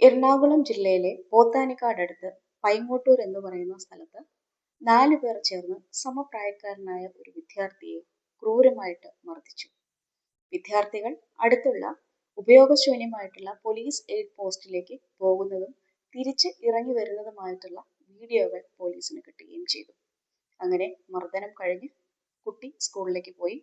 എറണാകുളം ജില്ലയിലെ പോത്താനിക്കാടടുത്ത് പൈങ്ങോട്ടൂർ എന്ന് പറയുന്ന സ്ഥലത്ത് നാലു പേർ ചേർന്ന് സമപ്രായക്കാരനായ ഒരു വിദ്യാർത്ഥിയെ ക്രൂരമായിട്ട് മർദ്ദിച്ചു. വിദ്യാർത്ഥികൾ അടുത്തുള്ള ഉപയോഗശൂന്യമായിട്ടുള്ള പോലീസ് എയ്ഡ് പോസ്റ്റിലേക്ക് പോകുന്നതും തിരിച്ച് ഇറങ്ങി വരുന്നതുമായിട്ടുള്ള വീഡിയോകൾ പോലീസിന് കിട്ടുകയും ചെയ്തു. അങ്ങനെ മർദ്ദനം കഴിഞ്ഞ് കുട്ടി സ്കൂളിലേക്ക് പോയി.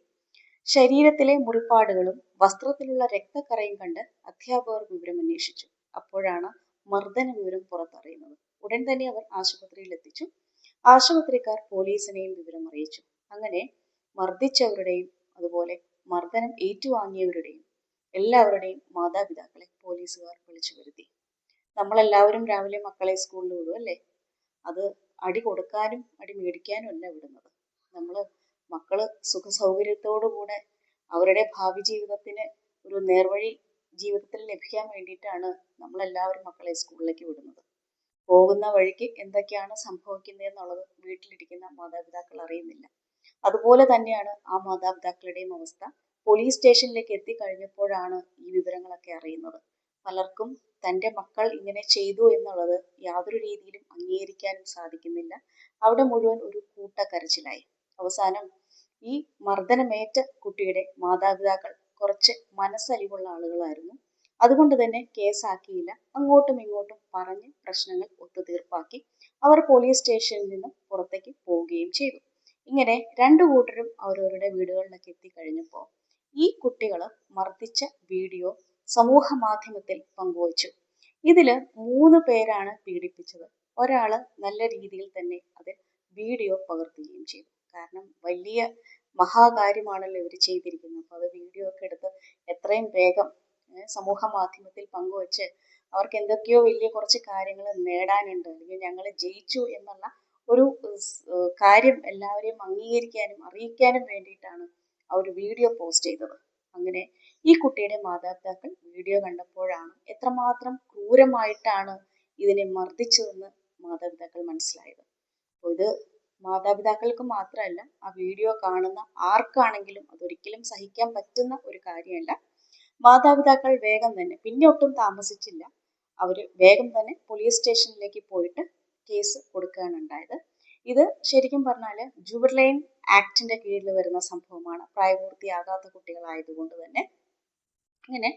ശരീരത്തിലെ മുറിപ്പാടുകളും വസ്ത്രത്തിലുള്ള രക്തക്കറയും കണ്ട് അധ്യാപകർ വിവരം അന്വേഷിച്ചു അപ്പോഴാണ് മർദ്ദന വിവരം പുറത്തറിയുന്നത്. ഉടൻ തന്നെ അവർ ആശുപത്രിയിൽ എത്തിച്ചു. ആശുപത്രിക്കാർ പോലീസിനെയും വിവരം അറിയിച്ചു. അങ്ങനെ മർദ്ദിച്ചവരുടെയും അതുപോലെ മർദ്ദനം ഏറ്റുവാങ്ങിയവരുടെയും എല്ലാവരുടെയും മാതാപിതാക്കളെ പോലീസുകാർ വിളിച്ചു വരുത്തി. നമ്മളെല്ലാവരും രാവിലെ മക്കളെ സ്കൂളിൽ വിടും അല്ലേ? അത് അടി കൊടുക്കാനും അടി മേടിക്കാനും അല്ല വിടുന്നത്. നമ്മൾ മക്കൾ സുഖ സൗകര്യത്തോടു കൂടെ അവരുടെ ഭാവി ജീവിതത്തിന് ഒരു നേർവഴി ജീവിതത്തിൽ ലഭിക്കാൻ വേണ്ടിയിട്ടാണ് നമ്മളെല്ലാവരും മക്കളെ സ്കൂളിലേക്ക് വിടുന്നത്. പോകുന്ന വഴിക്ക് എന്തൊക്കെയാണ് സംഭവിക്കുന്നത് എന്നുള്ളത് വീട്ടിലിരിക്കുന്ന മാതാപിതാക്കൾ അറിയുന്നില്ല. അതുപോലെ തന്നെയാണ് ആ മാതാപിതാക്കളുടെയും അവസ്ഥ. പോലീസ് സ്റ്റേഷനിലേക്ക് എത്തിക്കഴിഞ്ഞപ്പോഴാണ് ഈ വിവരങ്ങളൊക്കെ അറിയുന്നത്. പലർക്കും തന്റെ മക്കൾ ഇങ്ങനെ ചെയ്തു എന്നുള്ളത് യാതൊരു രീതിയിലും അംഗീകരിക്കാനും സാധിക്കുന്നില്ല. അവിടെ മുഴുവൻ ഒരു കൂട്ടക്കരച്ചിലായി. അവസാനം ഈ മർദ്ദനമേറ്റ കുട്ടിയുടെ മാതാപിതാക്കൾ കുറച്ച് മനസ്സലിവുള്ള ആളുകളായിരുന്നു. അതുകൊണ്ട് തന്നെ കേസാക്കിയില്ല അങ്ങോട്ടും ഇങ്ങോട്ടും പറഞ്ഞ് പ്രശ്നങ്ങൾ ഒത്തുതീർപ്പാക്കി അവർ പോലീസ് സ്റ്റേഷനിൽ നിന്നും പുറത്തേക്ക് പോവുകയും ചെയ്തു. ഇങ്ങനെ രണ്ടു കൂട്ടരും അവരവരുടെ വീടുകളിലൊക്കെ എത്തിക്കഴിഞ്ഞപ്പോൾ ഈ കുട്ടികൾ മർദ്ദിച്ച വീഡിയോ സമൂഹ മാധ്യമത്തിൽ പങ്കുവച്ചു. ഇതിൽ മൂന്ന് പേരാണ് പീഡിപ്പിച്ചത്. ഒരാൾ നല്ല രീതിയിൽ തന്നെ അത് വീഡിയോ പകർത്തുകയും ചെയ്തു. കാരണം വലിയ മഹാകാര്യമാണല്ലോ ഇവർ ചെയ്തിരിക്കുന്നത്. അപ്പോൾ അത് വീഡിയോ ഒക്കെ എടുത്ത് എത്രയും വേഗം സമൂഹ മാധ്യമത്തിൽ പങ്കുവച്ച് അവർക്ക് എന്തൊക്കെയോ വലിയ കുറച്ച് കാര്യങ്ങൾ നേടാനുണ്ട്. അല്ലെങ്കിൽ ഞങ്ങൾ ജയിച്ചു എന്നുള്ള ഒരു കാര്യം എല്ലാവരെയും അംഗീകരിക്കാനും അറിയിക്കാനും വേണ്ടിയിട്ടാണ് ആ ഒരു വീഡിയോ പോസ്റ്റ് ചെയ്തത്. അങ്ങനെ ഈ കുട്ടിയുടെ മാതാപിതാക്കൾ വീഡിയോ കണ്ടപ്പോഴാണ് എത്രമാത്രം ക്രൂരമായിട്ടാണ് ഇതിനെ മർദ്ദിച്ചതെന്ന് മാതാപിതാക്കൾ മനസ്സിലായത്. അപ്പോൾ ഇത് മാതാപിതാക്കൾക്ക് മാത്രമല്ല ആ വീഡിയോ കാണുന്ന ആർക്കാണെങ്കിലും അതൊരിക്കലും സഹിക്കാൻ പറ്റുന്ന ഒരു കാര്യമല്ല. മാതാപിതാക്കൾ വേഗം തന്നെ പിന്നെ ഒട്ടും താമസിച്ചില്ല. അവർ വേഗം തന്നെ പോലീസ് സ്റ്റേഷനിലേക്ക് പോയിട്ട് കേസ് കൊടുക്കുകയാണ് ഉണ്ടായത് ഇത് ശരിക്കും പറഞ്ഞാൽ ജൂബർലൈൻ ആക്ടിന്റെ കീഴിൽ വരുന്ന സംഭവമാണ്. പ്രായപൂർത്തിയാകാത്ത കുട്ടികളായതുകൊണ്ട് തന്നെ. ഇങ്ങനെ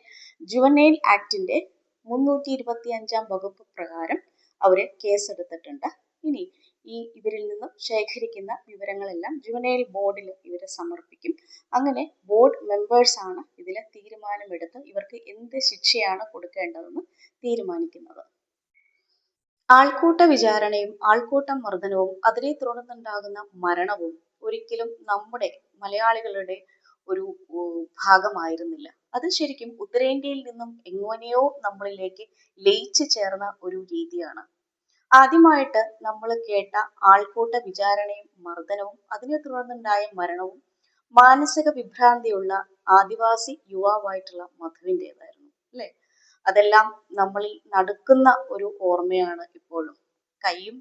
ജുവനൈൽ ആക്ടിന്റെ മുന്നൂറ്റി ഇരുപത്തി അഞ്ചാം വകുപ്പ് പ്രകാരം അവർ കേസെടുത്തിട്ടുണ്ട് ഇനി ഈ ഇവരിൽ നിന്നും ശേഖരിക്കുന്ന വിവരങ്ങളെല്ലാം ജുവനൈൽ ബോർഡിൽ ഇവരെ സമർപ്പിക്കും. അങ്ങനെ ബോർഡ് മെമ്പേഴ്സ് ആണ് ഇതിൽ തീരുമാനമെടുത്ത് ഇവർക്ക് എന്ത് ശിക്ഷയാണ് കൊടുക്കേണ്ടതെന്ന് തീരുമാനിക്കുന്നത്. ആൾക്കൂട്ട വിചാരണയും ആൾക്കൂട്ട മർദ്ദനവും അതിനെ തുടർന്നുണ്ടാകുന്ന മരണവും ഒരിക്കലും നമ്മുടെ മലയാളികളുടെ ഒരു ഭാഗമായിരുന്നില്ല. അത് ശരിക്കും ഉത്തരേന്ത്യയിൽ നിന്നും എങ്ങനെയോ നമ്മളിലേക്ക് ലയിച്ചു ചേർന്ന ഒരു രീതിയാണ്. ആദ്യമായിട്ട് നമ്മൾ കേട്ട ആൾക്കൂട്ട വിചാരണയും മർദ്ദനവും അതിനെ തുടർന്നുണ്ടായ മരണവും മാനസിക വിഭ്രാന്തിയുള്ള ആദിവാസി യുവാവായിട്ടുള്ള മധുവിന്റെതായിരുന്നു അല്ലെ? അതെല്ലാം നമ്മളിൽ നടക്കുന്ന ഒരു ഓർമ്മയാണ് ഇപ്പോഴും. കൈയും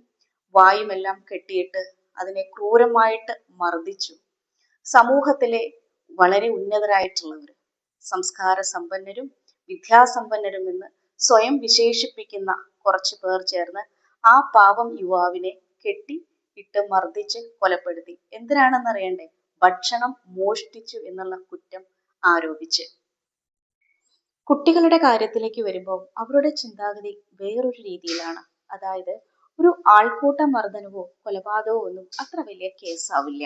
വായുമെല്ലാം കെട്ടിയിട്ട് അതിനെ ക്രൂരമായിട്ട് മർദ്ദിച്ചു. സമൂഹത്തിലെ വളരെ ഉന്നതരായിട്ടുള്ളവർ സംസ്കാര സമ്പന്നരും വിദ്യാസമ്പന്നരും എന്ന് സ്വയം വിശേഷിപ്പിക്കുന്ന കുറച്ച് പേർ ചേർന്ന് ആ പാവം യുവാവിനെ കെട്ടി ഇട്ട് മർദ്ദിച്ച് കൊലപ്പെടുത്തി. എന്തിനാണെന്നറിയണ്ടേ? ഭക്ഷണം മോഷ്ടിച്ചു എന്നുള്ള കുറ്റം ആരോപിച്ച്. കുട്ടികളുടെ കാര്യത്തിലേക്ക് വരുമ്പോൾ അവരുടെ ചിന്താഗതി വേറൊരു രീതിയിലാണ്. അതായത് ഒരു ആൾക്കൂട്ട മർദ്ദനവോ കൊലപാതകമോ ഒന്നും അത്ര വലിയ കേസാവില്ല.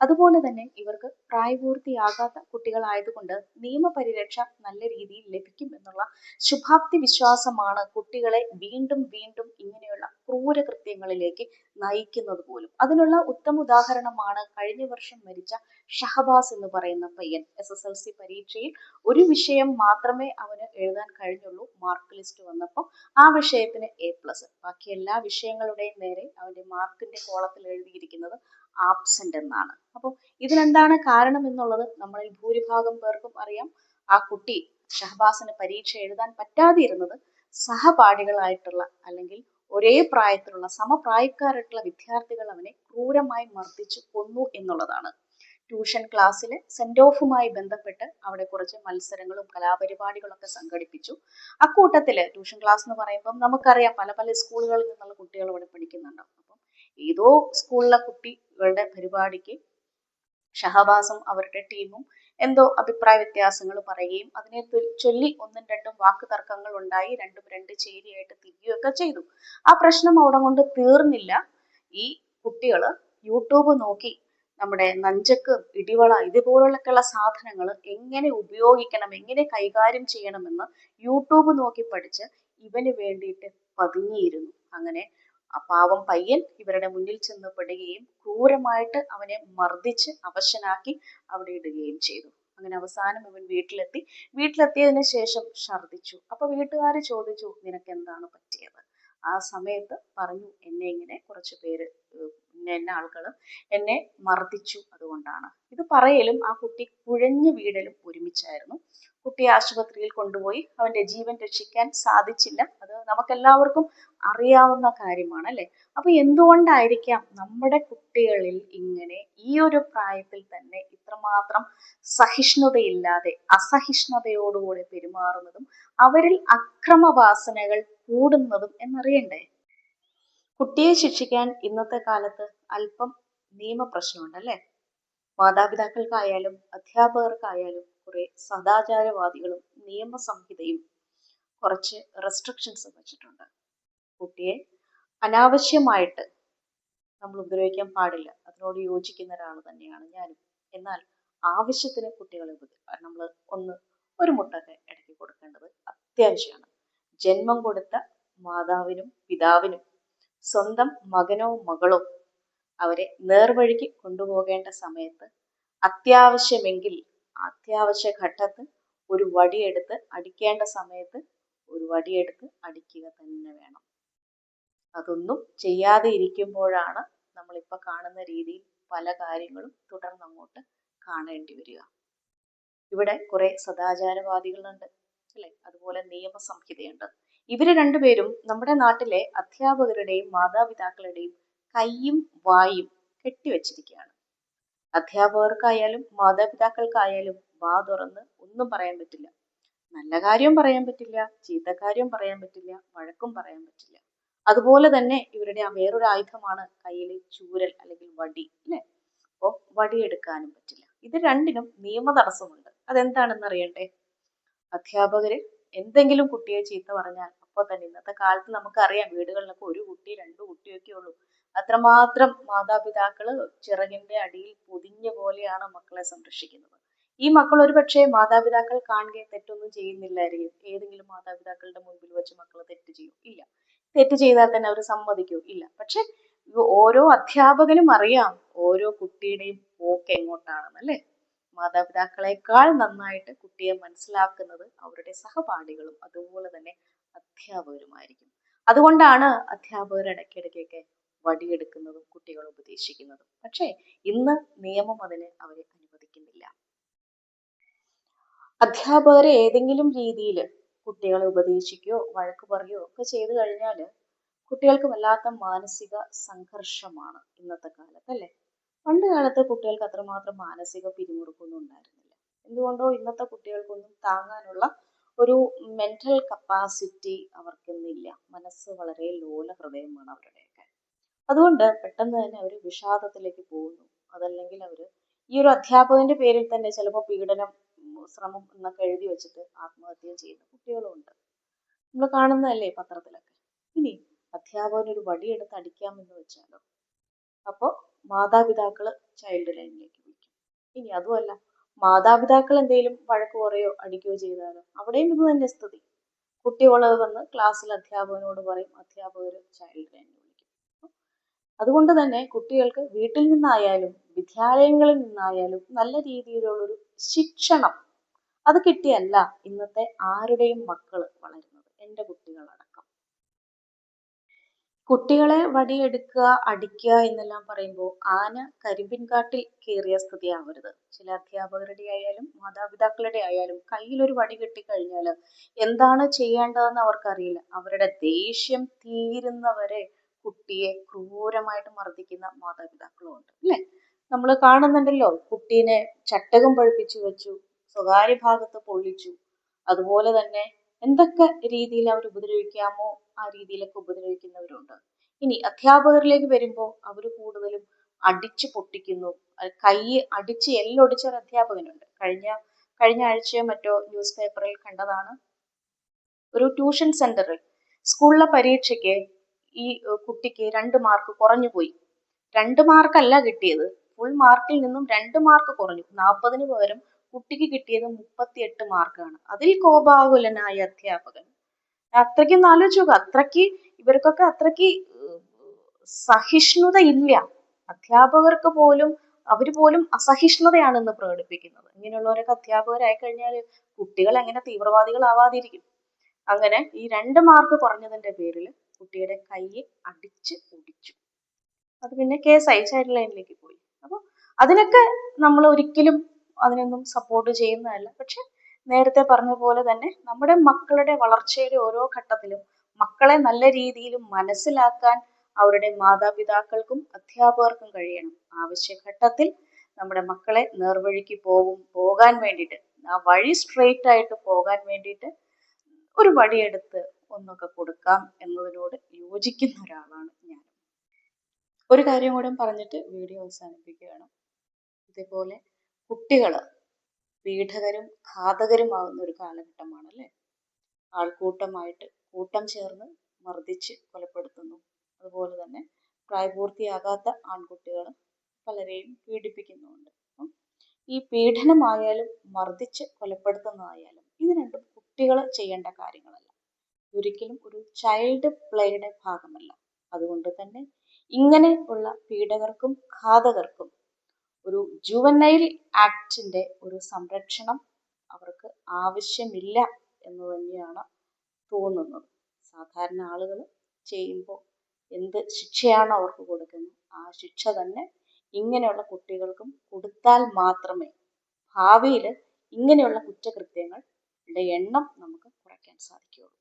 അതുപോലെ തന്നെ ഇവർക്ക് പ്രായപൂർത്തിയാകാത്ത കുട്ടികളായതുകൊണ്ട് നിയമപരിരക്ഷ നല്ല രീതിയിൽ ലഭിക്കും എന്നുള്ള ശുഭാപ്തി വിശ്വാസമാണ് കുട്ടികളെ വീണ്ടും വീണ്ടും ഇങ്ങനെയുള്ള ക്രൂരകൃത്യങ്ങളിലേക്ക് നയിക്കുന്നത് പോലും. അതിനുള്ള ഉത്തമ ഉദാഹരണമാണ് കഴിഞ്ഞ വർഷം മരിച്ച ഷഹബാസ് എന്ന് പറയുന്ന പയ്യൻ. എസ് എസ് എൽ സി പരീക്ഷയിൽ ഒരു വിഷയം മാത്രമേ അവന് എഴുതാൻ കഴിഞ്ഞുള്ളൂ. മാർക്ക് ലിസ്റ്റ് വന്നപ്പോൾ ആ വിഷയത്തിന് എ പ്ലസ് ബാക്കി എല്ലാ വിഷയങ്ങളുടെയും നേരെ അവന്റെ മാർക്കിന്റെ കോളത്തിൽ എഴുതിയിരിക്കുന്നത് ആബ്സെന്റ് എന്നാണ്. അപ്പോൾ ഇതിനെന്താണ് കാരണം എന്നുള്ളത് നമ്മളിൽ ഭൂരിഭാഗം പേർക്കും അറിയാം. ആ കുട്ടി ഷഹബാസിന് പരീക്ഷ എഴുതാൻ പറ്റാതിരുന്നത് സഹപാഠികളായിട്ടുള്ള അല്ലെങ്കിൽ ഒരേ പ്രായത്തിലുള്ള സമപ്രായക്കാരായിട്ടുള്ള വിദ്യാർത്ഥികൾ അവനെ ക്രൂരമായി മർദ്ദിച്ചു കൊന്നു എന്നുള്ളതാണ്. ട്യൂഷൻ ക്ലാസ്സിലെ സെന്റ് ഓഫുമായി ബന്ധപ്പെട്ട് അവിടെ കുറച്ച് മത്സരങ്ങളും കലാപരിപാടികളൊക്കെ സംഘടിപ്പിച്ചു. അക്കൂട്ടത്തിൽ ട്യൂഷൻ ക്ലാസ് എന്ന് പറയുമ്പം നമുക്കറിയാം പല പല സ്കൂളുകളിൽ നിന്നുള്ള കുട്ടികൾ അവിടെ പഠിക്കുന്നുണ്ടാവും അപ്പം ഏതോ സ്കൂളിലെ കുട്ടികളുടെ പരിപാടിക്ക് ഷഹബാസും അവരുടെ ടീമും എന്തോ അഭിപ്രായ വ്യത്യാസങ്ങൾ പറയുകയും അതിനെ ചൊല്ലി ഒന്നും രണ്ടും വാക്ക് തർക്കങ്ങൾ ഉണ്ടായി രണ്ടും രണ്ട് ചേരിയായിട്ട് തിരിയുകയൊക്കെ ചെയ്തു. ആ പ്രശ്നം അവിടെ കൊണ്ട് തീർന്നില്ല. ഈ കുട്ടികൾ യൂട്യൂബ് നോക്കി നമ്മുടെ നഞ്ചക്ക് ഇടിവള ഇതുപോലുള്ളൊക്കെയുള്ള സാധനങ്ങൾ എങ്ങനെ ഉപയോഗിക്കണം എങ്ങനെ കൈകാര്യം ചെയ്യണമെന്ന് യൂട്യൂബ് നോക്കി പഠിച്ച് ഇവന് വേണ്ടിയിട്ട് പതുങ്ങിയിരുന്നു. അങ്ങനെ ആ പാവം പയ്യൻ ഇവരുടെ മുന്നിൽ ചെന്ന് പെടുകയും ക്രൂരമായിട്ട് അവനെ മർദ്ദിച്ച് അവശനാക്കി അവിടെ ഇടുകയും ചെയ്തു. അങ്ങനെ അവസാനം ഇവൻ വീട്ടിലെത്തി. വീട്ടിലെത്തിയതിനു ശേഷം ഛർദ്ദിച്ചു. അപ്പൊ വീട്ടുകാർ ചോദിച്ചു നിനക്ക് എന്താണ് പറ്റിയത്? ആ സമയത്ത് പറഞ്ഞു എന്നെ ഇങ്ങനെ കുറച്ച് പേര് എന്നെ ആളുകൾ എന്നെ മർദ്ദിച്ചു അതുകൊണ്ടാണ്. ഇത് പറയലും ആ കുട്ടി കുഴഞ്ഞു വീടലും ഒരുമിച്ചായിരുന്നു. കുട്ടിയെ ആശുപത്രിയിൽ കൊണ്ടുപോയി അവന്റെ ജീവൻ രക്ഷിക്കാൻ സാധിച്ചില്ല. അത് നമുക്കെല്ലാവർക്കും അറിയാവുന്ന കാര്യമാണ് അല്ലെ? അപ്പൊ എന്തുകൊണ്ടായിരിക്കാം നമ്മുടെ കുട്ടികളിൽ ഇങ്ങനെ ഈ ഒരു പ്രായത്തിൽ തന്നെ ഇത്രമാത്രം സഹിഷ്ണുതയില്ലാതെ അസഹിഷ്ണുതയോടുകൂടി പെരുമാറുന്നതും അവരിൽ അക്രമവാസനകൾ കൂടുന്നതും എന്നറിയണ്ടേ? കുട്ടിയെ ശിക്ഷിക്കാൻ ഇന്നത്തെ കാലത്ത് അല്പം നിയമപ്രശ്നമുണ്ട് അല്ലെ മാതാപിതാക്കൾക്കായാലും അധ്യാപകർക്കായാലും കുറെ സദാചാരവാദികളും നിയമസംഹിതയും കുറച്ച് റെസ്ട്രിക്ഷൻസ് വെച്ചിട്ടുണ്ട്. കുട്ടിയെ അനാവശ്യമായിട്ട് നമ്മൾ ഉപയോഗിക്കാൻ പാടില്ല. അതിനോട് യോജിക്കുന്ന ഒരാൾ തന്നെയാണ് ഞാനും. എന്നാൽ ആവശ്യത്തിന് കുട്ടികളെ നമ്മൾ ഒന്ന് ഒരു മുട്ടൊക്കെ ഇടയ്ക്ക് കൊടുക്കേണ്ടത് അത്യാവശ്യമാണ്. ജന്മം കൊടുത്ത മാതാവിനും പിതാവിനും സ്വന്തം മകനോ മകളോ അവരെ നേർവഴിക്ക് കൊണ്ടുപോകേണ്ട സമയത്ത് അത്യാവശ്യമെങ്കിൽ അത്യാവശ്യ ഘട്ടത്ത് ഒരു വടിയെടുത്ത് അടിക്കേണ്ട സമയത്ത് ഒരു വടിയെടുത്ത് അടിക്കുക തന്നെ വേണം. അതൊന്നും ചെയ്യാതെ ഇരിക്കുമ്പോഴാണ് നമ്മളിപ്പോൾ കാണുന്ന രീതിയിൽ പല കാര്യങ്ങളും തുടർന്ന് അങ്ങോട്ട് കാണേണ്ടി വരിക. ഇവിടെ കുറെ സദാചാരവാദികളുണ്ട്. അല്ലെ? അതുപോലെ നിയമസംഹിതയുണ്ട്. ഇവർ രണ്ടുപേരും നമ്മുടെ നാട്ടിലെ അധ്യാപകരുടെയും മാതാപിതാക്കളുടെയും കൈയും വായും കെട്ടിവെച്ചിരിക്കുകയാണ്. അധ്യാപകർക്കായാലും മാതാപിതാക്കൾക്കായാലും വാ തുറന്ന് ഒന്നും പറയാൻ പറ്റില്ല. നല്ല കാര്യം പറയാൻ പറ്റില്ല ചീത്ത കാര്യം പറയാൻ പറ്റില്ല വഴക്കും പറയാൻ പറ്റില്ല. അതുപോലെ തന്നെ ഇവരുടെ വേറൊരു ആയുധമാണ് കയ്യിലെ ചൂരൽ അല്ലെങ്കിൽ വടി അല്ലെ? അപ്പോ വടിയെടുക്കാനും പറ്റില്ല. ഇത് രണ്ടിനും നിയമ തടസ്സമുണ്ട് അതെന്താണെന്ന് അറിയണ്ടേ? അധ്യാപകര് എന്തെങ്കിലും കുട്ടിയെ ചീത്ത പറഞ്ഞാൽ അപ്പോൾ തന്നെ ഇന്നത്തെ കാലത്ത് നമുക്കറിയാം വീടുകളിലൊക്കെ ഒരു കുട്ടി രണ്ടു കുട്ടിയൊക്കെ ഉള്ളൂ. അത്രമാത്രം മാതാപിതാക്കൾ ചിറകിന്റെ അടിയിൽ പൊതിഞ്ഞ പോലെയാണ് മക്കളെ സംരക്ഷിക്കുന്നത്. ഈ മക്കൾ ഒരു പക്ഷേ മാതാപിതാക്കൾ കാണുകയെ തെറ്റൊന്നും ചെയ്യുന്നില്ലായിരിക്കും. ഏതെങ്കിലും മാതാപിതാക്കളുടെ മുൻപിൽ വെച്ച് മക്കൾ തെറ്റ് ചെയ്യും. ഇല്ല. തെറ്റ് ചെയ്താൽ തന്നെ അവർ സമ്മതിക്കൂ. ഇല്ല. പക്ഷെ ഓരോ അധ്യാപകനും അറിയാം ഓരോ കുട്ടിയുടെയും പോക്ക് എങ്ങോട്ടാണെന്ന് അല്ലേ മാതാപിതാക്കളെക്കാൾ നന്നായിട്ട് കുട്ടിയെ മനസ്സിലാക്കുന്നത് അവരുടെ സഹപാഠികളും അതുപോലെ തന്നെ അധ്യാപകരുമായിരിക്കും. അതുകൊണ്ടാണ് അധ്യാപകർ ഇടയ്ക്കിടയ്ക്കൊക്കെ വടിയെടുക്കുന്നതും കുട്ടികളെ ഉപദേശിക്കുന്നതും. പക്ഷേ ഇന്ന് നിയമം അതിന് അവരെ അനുവദിക്കുന്നില്ല. അധ്യാപകരെ ഏതെങ്കിലും രീതിയിൽ കുട്ടികളെ ഉപദേശിക്കുകയോ വഴക്ക് പറയുകയോ ഒക്കെ ചെയ്തു കഴിഞ്ഞാൽ കുട്ടികൾക്ക് വല്ലാത്ത മാനസിക സംഘർഷമാണ് ഇന്നത്തെ കാലത്ത് അല്ലേ? പണ്ട് കാലത്ത് കുട്ടികൾക്ക് അത്രമാത്രം മാനസിക പിരിമുറുക്കൊന്നും ഉണ്ടായിരുന്നില്ല. എന്തുകൊണ്ടോ ഇന്നത്തെ കുട്ടികൾക്കൊന്നും താങ്ങാനുള്ള ഒരു മെന്റൽ കപ്പാസിറ്റി അവർക്കൊന്നില്ല. മനസ്സ് വളരെ ലോല ഹൃദയമാണ് അവരുടെയൊക്കെ. അതുകൊണ്ട് പെട്ടെന്ന് തന്നെ അവർ വിഷാദത്തിലേക്ക് പോകുന്നു. അതല്ലെങ്കിൽ അവർ ഈ ഒരു അധ്യാപകന്റെ പേരിൽ തന്നെ ചിലപ്പോൾ പീഡനം ശ്രമം എന്നൊക്കെ എഴുതി വെച്ചിട്ട് ആത്മഹത്യ ചെയ്യുന്ന കുട്ടികളുമുണ്ട് നമ്മൾ കാണുന്നതല്ലേ പത്രത്തിലൊക്കെ. ഇനി അധ്യാപകനൊരു വടിയെടുത്ത് അടിക്കാമെന്ന് വെച്ചാലോ? അപ്പോൾ മാതാപിതാക്കൾ ചൈൽഡ് ലൈനിലേക്ക് വിളിക്കും ഇനി അതുമല്ല മാതാപിതാക്കൾ എന്തെങ്കിലും വഴക്ക് പറയോ അടിക്കുകയോ ചെയ്താലോ അവിടെയും ഇത് തന്നെ സ്ഥിതി. കുട്ടികളത് വന്ന് ക്ലാസ്സിൽ അധ്യാപകനോട് പറയും അധ്യാപകർ ചൈൽഡ് ലൈനിൽ വിളിക്കും. അതുകൊണ്ട് തന്നെ കുട്ടികൾക്ക് വീട്ടിൽ നിന്നായാലും വിദ്യാലയങ്ങളിൽ നിന്നായാലും നല്ല രീതിയിലുള്ളൊരു ശിക്ഷണം അത് കിട്ടിയല്ല ഇന്നത്തെ ആരുടെയും മക്കൾ വളരുന്നത്. എന്റെ കുട്ടികളടക്കം കുട്ടികളെ വടിയെടുക്കുക അടിക്കുക എന്നെല്ലാം പറയുമ്പോൾ ആന കരിമ്പിൻ കാട്ടിൽ കയറിയ സ്ഥിതിയാവരുത്. ചില അധ്യാപകരുടെ ആയാലും മാതാപിതാക്കളുടെ ആയാലും കയ്യിലൊരു വടി കിട്ടിക്കഴിഞ്ഞാൽ എന്താണ് ചെയ്യേണ്ടതെന്ന് അവർക്കറിയില്ല. അവരുടെ ദേഷ്യം തീരുന്നവരെ കുട്ടിയെ ക്രൂരമായിട്ട് മർദ്ദിക്കുന്ന മാതാപിതാക്കളും ഉണ്ട് അല്ലേ? നമ്മൾ കാണുന്നുണ്ടല്ലോ കുട്ടീനെ ചട്ടകം പഴിപ്പിച്ചു വെച്ചു സ്വകാര്യ ഭാഗത്ത് പൊള്ളിച്ചു. അതുപോലെ തന്നെ എന്തൊക്കെ രീതിയിൽ അവർ ഉപദ്രവിക്കാമോ ആ രീതിയിലൊക്കെ ഉപദ്രവിക്കുന്നവരുണ്ട്. ഇനി അധ്യാപകരിലേക്ക് വരുമ്പോൾ അവർ കൂടുതലും അടിച്ചു പൊട്ടിക്കുന്നു. കൈ അടിച്ച് എല്ലൊടിച്ച ഒരു അധ്യാപകനുണ്ട്. കഴിഞ്ഞ കഴിഞ്ഞ ആഴ്ചയോ മറ്റോ ന്യൂസ് പേപ്പറിൽ കണ്ടതാണ്. ഒരു ട്യൂഷൻ സെന്ററിൽ സ്കൂളിലെ പരീക്ഷയ്ക്ക് ഈ കുട്ടിക്ക് രണ്ട് മാർക്ക് കുറഞ്ഞു പോയി. രണ്ട് മാർക്കല്ല കിട്ടിയത്. ഫുൾ മാർക്കിൽ നിന്നും രണ്ട് മാർക്ക് കുറഞ്ഞു. നാൽപ്പതിന് പകരം കുട്ടിക്ക് കിട്ടിയത് മുപ്പത്തിയെട്ട് മാർക്കാണ്. അതിൽ കോപാകുലനായ അധ്യാപകൻ അത്രയ്ക്ക് നോക്കുക അത്രയ്ക്ക് ഇവർക്കൊക്കെ അത്രയ്ക്ക് സഹിഷ്ണുത ഇല്ല അധ്യാപകർക്ക് പോലും അവർ പോലും അസഹിഷ്ണുതയാണ് ഇന്ന് പ്രകടിപ്പിക്കുന്നത്. ഇങ്ങനെയുള്ളവരൊക്കെ അധ്യാപകരായി കഴിഞ്ഞാൽ കുട്ടികൾ എങ്ങനെ തീവ്രവാദികളാവാതിരിക്കും. അങ്ങനെ ഈ രണ്ട് മാർക്ക് കുറഞ്ഞതിന്റെ പേരിൽ കുട്ടിയുടെ കൈ അടിച്ച് ഒടിച്ചു അത് പിന്നെ കേസ് കേസായി ചൈൽഡ് ലൈനിലേക്ക് പോയി. അപ്പോൾ അതിനൊക്കെ നമ്മൾ ഒരിക്കലും അതിനൊന്നും സപ്പോർട്ട് ചെയ്യുന്നതല്ല. പക്ഷെ നേരത്തെ പറഞ്ഞ പോലെ തന്നെ നമ്മുടെ മക്കളുടെ വളർച്ചയുടെ ഓരോ ഘട്ടത്തിലും മക്കളെ നല്ല രീതിയിൽ മനസ്സിലാക്കാൻ അവരുടെ മാതാപിതാക്കൾക്കും അധ്യാപകർക്കും കഴിയണം. ആവശ്യഘട്ടത്തിൽ നമ്മുടെ മക്കളെ നേർവഴിക്ക് പോകും പോകാൻ വേണ്ടിയിട്ട് ആ വഴി സ്ട്രെയിറ്റ് ആയിട്ട് പോകാൻ വേണ്ടിയിട്ട് ഒരു വഴിയെടുത്ത് ഒന്നൊക്കെ കൊടുക്കാം എന്നതിനോട് യോജിക്കുന്ന ഒരാളാണ് ഞാൻ. ഒരു കാര്യം കൂടെ പറഞ്ഞിട്ട് വീഡിയോ അവസാനിപ്പിക്കുകയാണ്. ഇതേപോലെ കുട്ടികൾ പീഡകരും ഘാതകരുമാകുന്ന ഒരു കാലഘട്ടമാണ് അല്ലേ ആൾക്കൂട്ടമായിട്ട് കൂട്ടം ചേർന്ന് മർദ്ദിച്ച് കൊലപ്പെടുത്തുന്നു. അതുപോലെ തന്നെ പ്രായപൂർത്തിയാകാത്ത ആൺകുട്ടികൾ പലരെയും പീഡിപ്പിക്കുന്നുമുണ്ട്. അപ്പം ഈ പീഡനമായാലും മർദ്ദിച്ച് കൊലപ്പെടുത്തുന്നതായാലും ഇത് രണ്ടും കുട്ടികൾ ചെയ്യേണ്ട കാര്യങ്ങളല്ല. ഒരിക്കലും ഒരു ചൈൽഡ് പ്ലേയുടെ ഭാഗമല്ല. അതുകൊണ്ട് തന്നെ ഇങ്ങനെ ഉള്ള പീഡകർക്കും ഘാതകർക്കും ഒരു ജുവനൈൽ ആക്ടിന്റെ ഒരു സംരക്ഷണം അവർക്ക് ആവശ്യമില്ല എന്ന് തന്നെയാണ് തോന്നുന്നത്. സാധാരണ ആളുകൾ ചെയ്യുമ്പോൾ എന്ത് ശിക്ഷയാണ് അവർക്ക് കൊടുക്കുന്നത്? ആ ശിക്ഷ തന്നെ ഇങ്ങനെയുള്ള കുട്ടികൾക്കും കൊടുത്താൽ മാത്രമേ ഭാവിയിൽ ഇങ്ങനെയുള്ള കുറ്റകൃത്യങ്ങളുടെ എണ്ണം നമുക്ക് കുറയ്ക്കാൻ സാധിക്കുകയുള്ളൂ.